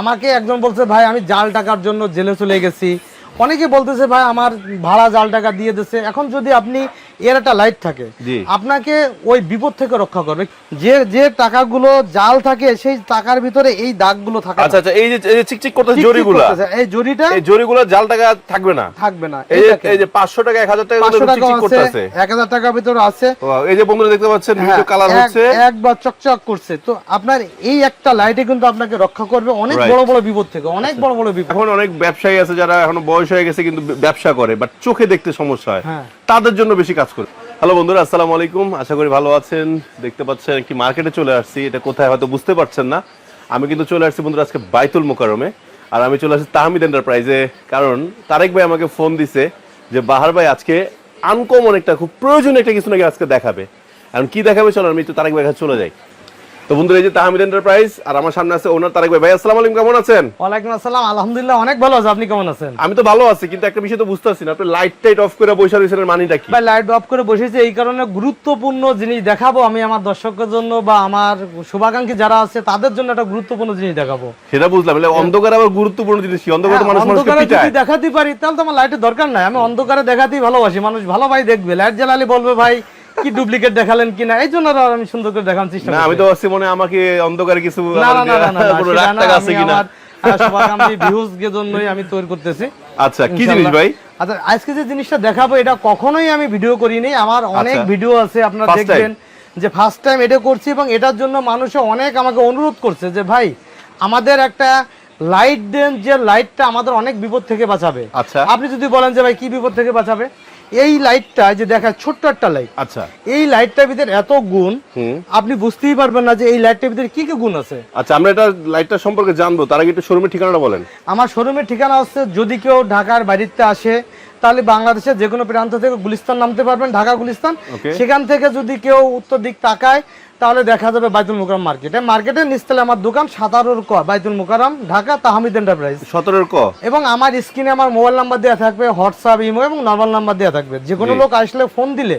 আমাকে একজন বলছে, ভাই, আমি জাল টাকার জন্য জেলে চলে গেছি। অনেকে বলতেছে, ভাই, আমার ভাড়া জাল টাকা দিয়ে দিচ্ছে। এখন যদি আপনি এর একটা লাইট থাকে। আপনাকে ওই বিপদ থেকে রক্ষা করবে। যে যে টাকাগুলো জাল থাকে সেই টাকার ভিতরে এই দাগগুলো থাকে আচ্ছা আচ্ছা এই যে চিকচিক টিকটিক জরিগুলা। এই জরিটা এই জরিগুলা জাল টাকা থাকবে না? থাকবে না। এই এই যে এই যে 500 টাকা 1000 টাকা চিকচিক আছে করতেছে। এক হাজার টাকার ভিতরে আছে। এই যে বন্ধুরা দেখতে পাচ্ছেন হ্যাঁ, ভিডিও কালার হচ্ছে। একবার চকচক করছে। তো আপনার এই একটা লাইটে কিন্তু আপনাকে রক্ষা করবে অনেক বড় বড় বিপদ থেকে অনেক বড় বড় বিপদ। এখন অনেক ব্যবসায়ী আছে যারা এখন বয়স হয়ে গেছে কিন্তু ব্যবসা করে বাট চোখে দেখতে সমস্যা হয়। হ্যাঁ। তাদের জন্য বেশি কাজ করে। হ্যালো বন্ধুরা, আসসালামু আলাইকুম। আশা করি ভালো আছেন। দেখতে পাচ্ছেন একটি মার্কেটে চলে আসছি। এটা কোথায় হয়তো বুঝতে পারছেন না। আমি কিন্তু চলে আসছি বন্ধুরা আজকে বাইতুল মোকারমে আর আমি চলে আসছি তাহমিদ এন্টারপ্রাইজে। কারণ তারেক ভাই আমাকে ফোন দিছে যে, বাহার ভাই, আজকে আনকমন একটা, খুব প্রয়োজনীয় একটা কিছু নাকি আজকে দেখাবে। এখন কি দেখাবে, চলো আমি একটু তারেক ভাই চলে যাই। তো বন্ধুরা এই যে তাহমিদ এন্টারপ্রাইজ আর আমার সামনে আছে ওনার তারেক ভাই। ভাই আসসালামু আলাইকুম কেমন আছেন? ওয়ালাইকুম আসসালাম আলহামদুলিল্লাহ অনেক ভালো আছে। আপনি কেমন আছেন? আমি তো ভালো আছি কিন্তু একটা বিষয় তো বুঝতে পারছি না। আপনি লাইট টাইট অফ করে বসে রয়েছেন এর মানিটা কি? ভাই লাইট অফ করে বসেছি এই কারণে গুরুত্বপূর্ণ জিনিস দেখাবো আমি আমার দর্শকের জন্য বা আমার শুভাকাঙ্ক্ষী যারা আছে তাদের জন্য একটা গুরুত্বপূর্ণ জিনিস দেখাবো। সেটা বুঝলাম মানে অন্ধকার আবার গুরুত্বপূর্ণ জিনিস কি? অন্ধকার তো হ্যাঁ, মানুষ মানুষকে অন্ধকারে পিটায়। যদি দেখাতে পারি তাহলে তো আমার লাইটের দরকার নাই। আমি অন্ধকারে দেখাতেই ভালোবাসি মানুষ ভালো ভাই দেখবে। লাইট জ্বালালে বলবে ভাই কি ডুপ্লিকেট দেখালেন কিনা? এই জন্য আমি সুন্দর করে দেখানোর চেষ্টা না আমি তো মনে আমাকে অন্ধকারে কিছু না না না আছে কিনা? আমি তৈরি করতেছি। আচ্ছা কি জিনিস ভাই? আচ্ছা আজকে যে জিনিসটা দেখাবো এটা কখনোই আমি ভিডিও করিনি। আমার অনেক আচ্ছা। ভিডিও আছে আপনারা First দেখবেন যে ফার্স্ট টাইম এটা করছি এবং এটার জন্য মানুষে অনেক আমাকে অনুরোধ করছে যে ভাই আমাদের একটা লাইট দেন যে লাইটটা আমাদের অনেক বিপদ থেকে বাঁচাবে। আচ্ছা। আপনি যদি বলেন যে ভাই কি বিপদ থেকে বাঁচাবে? এই লাইটটা যে দেখা ছোট্ট একটা লাইট আচ্ছা। এই লাইটটার ভিতরে এত গুণ আপনি বুঝতেই পারবেন না যে এই লাইটটার ভিতরে কি কি গুণ আছে। আচ্ছা আমরা এটা লাইটটা সম্পর্কে জানব তার আগে একটু শোরুমের ঠিকানাটা বলেন। আমার শোরুমের ঠিকানা হচ্ছে যদি কেউ ঢাকার বাড়িতে আসে তাহলে বাংলাদেশের যে কোনো প্রান্ত থেকে গুলিস্তান নামতে পারবেন ঢাকা গুলিস্তান। সেখান থেকে যদি কেউ উত্তর দিক তাকায় তাহলে দেখা যাবে বাইতুল মুকারম মার্কেটে। মার্কেটের নিচতলে আমার দোকান সাতারোর ক বাইতুল মুকারম ঢাকা তাহমিদ এন্টারপ্রাইজ। সতেরোর ক? এবং আমার স্ক্রিনে আমার মোবাইল নাম্বার দেওয়া থাকবে হোয়াটসঅ্যাপ ইমো এবং নর্মাল নাম্বার দেওয়া থাকবে। যে কোনো লোক আসলে ফোন দিলে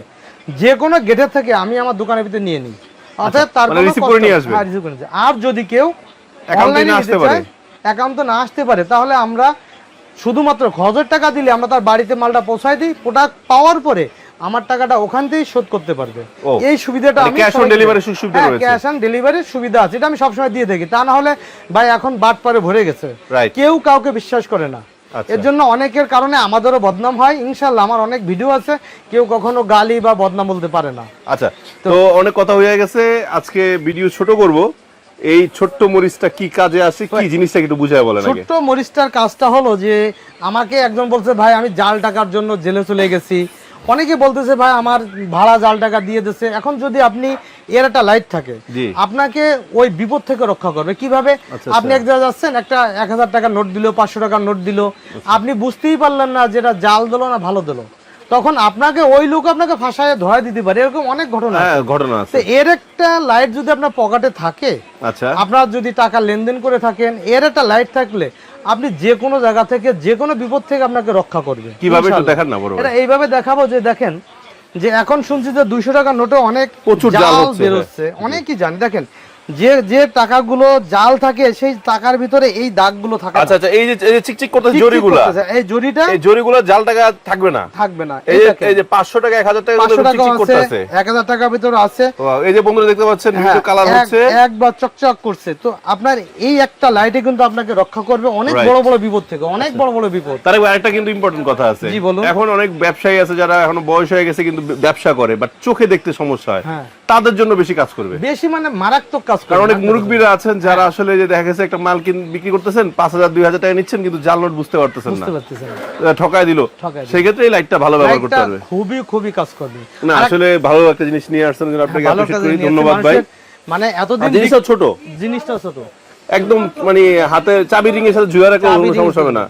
যে কোনো গেটের থেকে আমি আমার দোকানের ভিতরে নিয়ে নিই। অর্থাৎ তার মানে? হ্যাঁ। আর যদি কেউ অনলাইনে আসতে পারে? অ্যাকাউন্ট না আসতে পারে তাহলে আমরা শুধুমাত্র হাজার টাকা দিলে আমরা তার বাড়িতে মালটা পৌঁছায় দিই প্রোডাক্ট পাওয়ার পরে আমার টাকাটা ওখান থেকেই শোধ করতে পারবে। এই সুবিধাটা আমি cash on delivery সুবিধা রয়েছে। ক্যাশ অন ডেলিভারির সুবিধা আছে এটা আমি সবসময় দিয়ে থাকি। তা না হলে ভাই এখন বাট পারে ভরে গেছে। কেউ কাউকে বিশ্বাস করে না। আচ্ছা। এর জন্য অনেকের কারণে আমাদেরও বদনাম হয়। ইনশাল্লাহ আমার অনেক ভিডিও আছে কেউ কখনো গালি বা বদনাম বলতে পারে না। আচ্ছা তো অনেক কথা হয়ে গেছে। আজকে ভিডিও ছোট করব। এই ছোট্ট মরিচটা কি কাজে আসে? কি জিনিসটা একটু বুঝায় বলেন ছোট্ট মরিচটার কাজটা হলো যে আমাকে একজন বলছে ভাই আমি জাল টাকার জন্য জেলে চলে গেছি। অনেকে বলতেছে ভাই আমার ভাড়া জাল টাকা দিয়ে দিছে এখন যদি আপনি এর একটা লাইট থাকে। আপনাকে ওই বিপদ থেকে রক্ষা করবে। কীভাবে? আচ্ছা, আপনি এক জায়গায় যাচ্ছেন একটা এক হাজার টাকার নোট দিল পাঁচশো টাকার নোট দিল। আপনি বুঝতেই পারলেন না যেটা জাল দিলো না ভালো দিলো। তখন আপনাকে ওই লোক আপনাকে ফাঁসায় ধরা দিতে পারে এরকম অনেক ঘটনা হ্যাঁ ঘটনা আছে। এর একটা লাইট যদি আপনার পকেটে থাকে আচ্ছা। আপনার যদি টাকা লেনদেন করে থাকেন এর একটা লাইট থাকলে আপনি যে কোনো জায়গা থেকে যে কোনো বিপদ থেকে আপনাকে রক্ষা করবে। কীভাবে একটু দেখান না বড় এটা এইভাবে দেখাবো যে দেখেন যে এখন শুনছি যে দুইশো টাকার নোটে অনেক প্রচুর জাল হচ্ছে, বেরোচ্ছে। অনেকই জানি দেখেন যে যে টাকাগুলো জাল থাকে সেই টাকার ভিতরে এই দাগগুলো থাকে আচ্ছা আচ্ছা এই যে এই যে চিকচিক করতেছে জরিগুলা। এই জরিটা এই জরিগুলা জাল টাকা থাকবে না। থাকবে না। এই যে এই যে 500 টাকা 1000 টাকা চিকচিক করতেছে। এক হাজার টাকার ভিতরে আছে। এই যে বন্ধুরা দেখতে পাচ্ছেন হ্যাঁ, ভিডিও কালার হচ্ছে। একবার চকচক করছে। তো আপনার এই একটা লাইটে কিন্তু আপনাকে রক্ষা করবে অনেক বড় বড় বিপদ থেকে অনেক বড় বড় বিপদ। তার আগে আরেকটা কিন্তু ইম্পর্টেন্ট কথা আছে। জি, বলুন। এখন অনেক ব্যবসায়ী আছে যারা এখন বয়স হয়ে গেছে কিন্তু ব্যবসা করে বাট চোখে দেখতে সমস্যা হয়। হ্যাঁ। তাদের জন্য বেশি কাজ করবে। বেশি মানে মারাত্মক কাজ করে কারণ অনেক মুরব্বীরা আছেন যারা আসলে যে দেখা গেছে একটা মাল কিন বিক্রি করতেছেন পাঁচ হাজার দুই হাজার টাকা নিচ্ছেন কিন্তু জাল নোট বুঝতে পারতেছেন না। ঠকায় দিল। ঠকায় দিল। সেই ক্ষেত্রে এই লাইটটা ভালো ব্যবহার করতে পারবে। খুবই খুবই কাজ করবে। না আসলে ভালো একটা জিনিস নিয়ে আসছেন আপনাকে জিনিস ধন্যবাদ ভাই। মানে এতদিন জিনিসটা ছোট। জিনিসটা ছোট। একদম মানে হাতে চাবি রিং এর সাথে জুয়া রাখলে কোনো সমস্যা হবে না।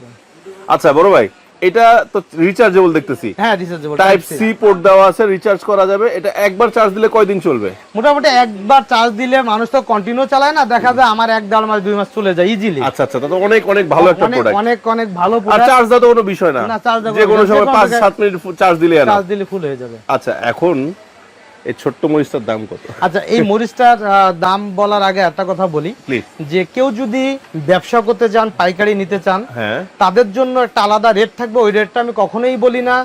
আচ্ছা বড় ভাই। এটা তো রিচার্জেবল দেখতেছি। হ্যাঁ রিচার্জেবল টাইপ সি পোর্ট দেওয়া আছে রিচার্জ করা যাবে। এটা একবার চার্জ দিলে কয়দিন চলবে? মোটামুটি একবার চার্জ দিলে মানুষ তো কন্টিনিউ চালায় না দেখা যায় আমার এক দেড় মাস দুই মাস চলে যায় ইজিলি আচ্ছা আচ্ছা তো অনেক অনেক ভালো একটা প্রোডাক্ট অনেক অনেক ভালো আর চার্জ দেওয়া তো কোনো বিষয় না। না, চার্জ যে কোনো সময় না, পাঁচ যে কোনো সাত মিনিট চার্জ দিলে চার্জ দিলে ফুল হয়ে যাবে। আচ্ছা এখন এই ছোট্ট মরিচটার দাম কত? আচ্ছা এই মরিচটার দাম বলার আগে একটা কথা বলি যে কেউ যদি ব্যবসা করতে চান পাইকারি নিতে চান হ্যাঁ। তাদের জন্য একটা আলাদা রেট থাকবে ওই রেটটা আমি কখনোই বলি না।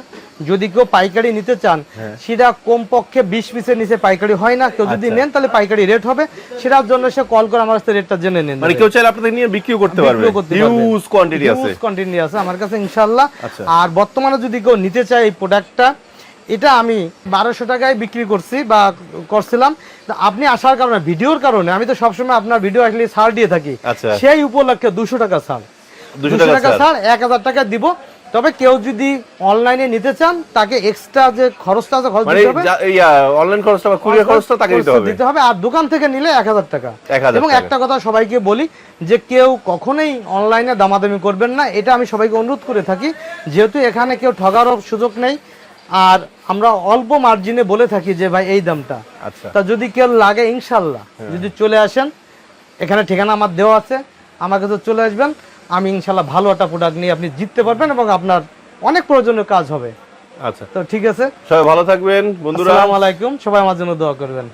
যদি কেউ পাইকারি নিতে চান হ্যাঁ। সেটা কমপক্ষে বিশ পিসের নিচে পাইকারি হয় না। কেউ যদি আচ্ছা। নেন তাহলে পাইকারি রেট হবে। সেটার জন্য সে কল করে আমার কাছে রেটটা জেনে নেন। মানে কেউ চাইলে আপনাদের নিয়ে বিক্রিও করতে পারবে। হিউজ কোয়ান্টিটি আছে Huge quantity আছে। আমার কাছে ইনশাল্লাহ আচ্ছা। আর বর্তমানে যদি কেউ নিতে চায় এই প্রোডাক্টটা এটা আমি বারোশো টাকায় বিক্রি করছি বা করছিলাম। আপনি আসার কারণে ভিডিওর কারণে আমি তো সবসময় আপনার ভিডিও আসলে ছাড় দিয়ে থাকি। আচ্ছা। সেই উপলক্ষে দুশো টাকা ছাড়। দুশো টাকা ছাড়। এক হাজার টাকা দিব। তবে কেউ যদি অনলাইনে নিতে চান তাকে এক্সট্রা যে খরচটা আছে খরচ মানে দিতে হবে। অনলাইন খরচটা বা কুরিয়ার খরচটা তাকে দিতে হবে। দিতে হবে। আর দোকান থেকে নিলে এক হাজার টাকা। এবং একটা কথা সবাইকে বলি যে কেউ কখনোই অনলাইনে দামাদামি করবেন না। এটা আমি সবাইকে অনুরোধ করে থাকি। যেহেতু এখানে কেউ ঠগারও সুযোগ নেই আর আমরা অল্প মার্জিনে বলে থাকি যে ভাই এই দামটা। আচ্ছা। তা যদি কেউ লাগে ইনশাল্লাহ। যদি চলে আসেন এখানে ঠিকানা আমার দেওয়া আছে আমাকে তো চলে আসবেন। আমি ইনশাল্লাহ ভালো একটা প্রোডাক্ট নিয়ে আপনি জিততে পারবেন এবং আপনার অনেক প্রয়োজনীয় কাজ হবে। আচ্ছা। তো ঠিক আছে। সবাই ভালো থাকবেন বন্ধুরা। আসসালামু আলাইকুম। সবাই আমার জন্য দোয়া করবেন।